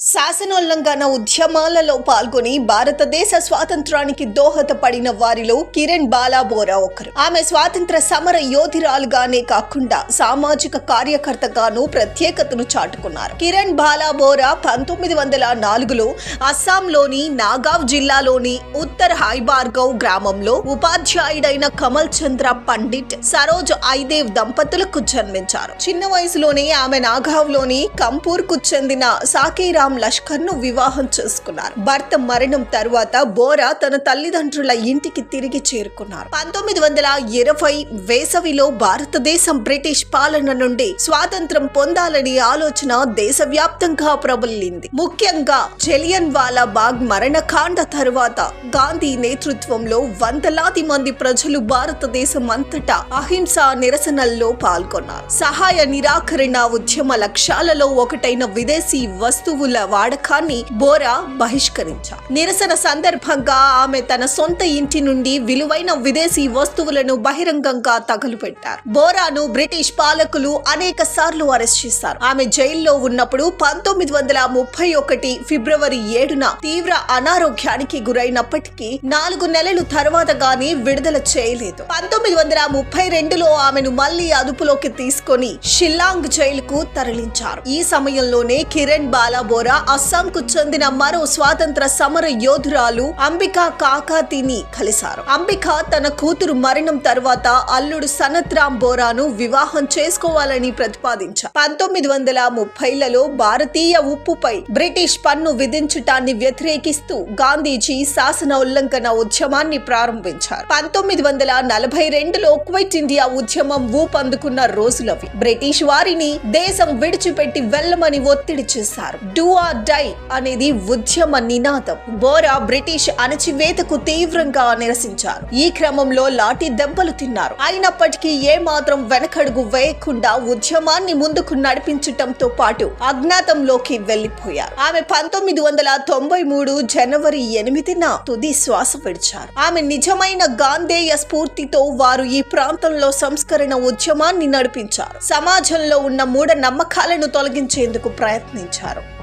శాసనోల్లంఘన ఉద్యమాలలో పాల్గొని భారతదేశ స్వాతంత్రానికి దోహదపడిన వారిలో కిరణ్ బాలాబోరా ఒకరు. ఆమె స్వాతంత్ర సమర యోధిరాలుగానే కాకుండా సామాజిక కార్యకర్తగాను ప్రత్యేకతను చాటుకున్నారు. కిరణ్ బాలాబోరా పంతొమ్మిది వందల నాలుగులో అస్సాంలోని నాగావ్ జిల్లాలోని ఉత్తర్ హైబార్గవ్ గ్రామంలో ఉపాధ్యాయుడైన కమల్ చంద్ర పండిట్ సరోజ్ ఐదేవ్ దంపతులకు జన్మించారు. చిన్న వయసులోనే ఆమె నాగావ్లోని కంపూర్కు చెందిన సాకేరామ్ లష్కర్ను వివాహం చేసుకున్నారు. భర్త మరణం తరువాత బోరా తన తల్లిదండ్రుల ఇంటికి తిరిగి చేరుకున్నారు. పంతొమ్మిది వందల ఇరవై వేసవిలో భారతదేశం బ్రిటిష్ పాలన నుండి స్వాతంత్రం పొందాలని ఆలోచన దేశవ్యాప్తంగా ప్రబలింది. ముఖ్యంగా జలియన్ వాలా బాగ్ మరణకాండ తరువాత గాంధీ నేతృత్వంలో వందలాది మంది ప్రజలు భారతదేశం అంతటా అహింస నిరసనల్లో పాల్గొన్నారు. సహాయ నిరాకరణ ఉద్యమ లక్ష్యాలలో ఒకటైన విదేశీ వస్తువుల వాడకాన్ని బోరా బహిష్కరించారు. నిరసన సందర్భంగా ఆమె తన సొంత ఇంటి నుండి విలువైన విదేశీ వస్తువులను బహిరంగంగా తగులుపెట్టారు. బోరాను బ్రిటిష్ పాలకులు అనేక సార్లు అరెస్ట్ చేశారు. ఆమె జైల్లో ఉన్నప్పుడు పంతొమ్మిది వందల ముప్పై ఒకటి ఫిబ్రవరి ఏడున తీవ్ర అనారోగ్యానికి గురైనప్పటికీ నాలుగు నెలలు తర్వాత గానీ విడుదల చేయలేదు. పంతొమ్మిది వందల ముప్పై రెండులో ఆమెను మళ్ళీ అదుపులోకి తీసుకొని షిల్లాంగ్ జైలుకు తరలించారు. ఈ సమయంలోనే కిరణ్ బాలా బోరా అస్సాంకు చెందిన మరో స్వాతంత్ర సమర యోధురాలు అంబికా కాకాతిని కలిశారు. అంబిక తన కూతురు మరణం తర్వాత అల్లుడు సనత్ రామ్ బోరాను వివాహం చేసుకోవాలని ప్రతిపాదించారు. పంతొమ్మిది వందల ముప్పైలలో భారతీయ ఉప్పుపై బ్రిటిష్ పన్ను విధించటాన్ని వ్యతిరేకిస్తూ గాంధీజీ శాసన ఉల్లంఘన ఉద్యమాన్ని ప్రారంభించారు. పంతొమ్మిది వందల నలభై రెండులో క్విట్ ఇండియా ఉద్యమం ఊపందుకున్న రోజులవి. బ్రిటిష్ వారిని దేశం విడిచిపెట్టి వెళ్ళమని ఒత్తిడి చేశారు. డూ ఆర్ డై అనేది ఉద్యమ నినాదం. బోరా బ్రిటిష్ అణచివేతకు తీవ్రంగా నిరసించారు. ఈ క్రమంలో లాఠీ దెబ్బలు తిన్నారు. అయినప్పటికీ ఏ మాత్రం వెనకడుగు వేయకుండా ఉద్యమాన్ని ముందుకు నడిపించటంతో పాటు అజ్ఞాతంలోకి వెళ్ళిపోయారు ఆమె పంతొమ్మిది వందల తొంభై మూడు జనవరి ఎనిమిదిన తుది శ్వాస విడిచారు. ఆమె నిజమైన గాంధేయ స్ఫూర్తితో వారు ఈ ప్రాంతంలో సంస్కరణ ఉద్యమాన్ని నడిపించారు. సమాజంలో ఉన్న మూఢ నమ్మకాలను తొలగించేందుకు ప్రయత్నించారు.